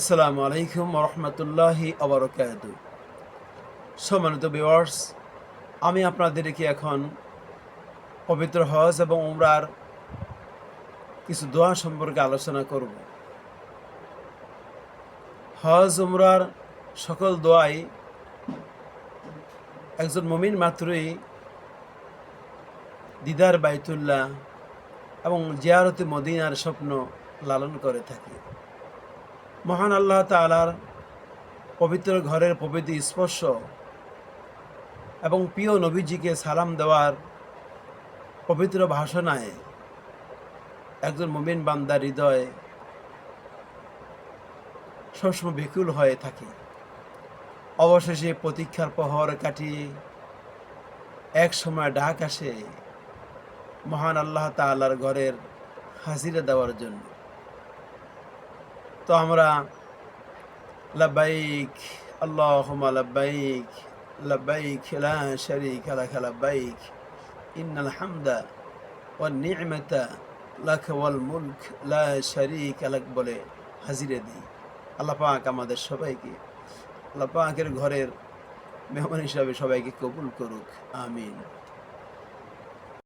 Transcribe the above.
আসসালামু আলাইকুম রহমতুল্লাহি আবরকাত সম্মানিত ভিউয়ার্স আমি আপনাদেরকে এখন পবিত্র হজ এবং উমরার কিছু দোয়া সম্পর্কে আলোচনা করব। হজ, উমরার সকল দোয়াই একজন মমিন মাত্রই দিদার বাইতুল্লাহ এবং জিয়ারতে মদিনার স্বপ্ন লালন করে থাকে। মহান আল্লাহ তালার পবিত্র ঘরের পবিত্র স্পর্শ এবং প্রিয় নবীজিকে সালাম দেওয়ার পবিত্র ভাষণায় একজন মুমিন বান্দার হৃদয় সবসময় বিকুল হয়ে থাকে। অবশেষে প্রতীক্ষার প্রহর কাটিয়ে এক সময় ডাক আসে মহান আল্লাহ তাআলার ঘরের হাজিরা দেওয়ার জন্য। তো আমরা লাব্বাইক, আল্লাহুম্মা লাব্বাইক লাব্বাইক, লা শারীকা লাক লাব্বাইক, ইন্নাল হামদা ওয়ান নি'মাতা লাক ওয়াল মুলক, লা শারীকা লাক বলে হাজিরে দিই। আল্লাহ পাক আমাদের সবাইকে, আল্লাহ পাকের ঘরের মেহমান হিসাবে সবাইকে কবুল করুক, আমিন।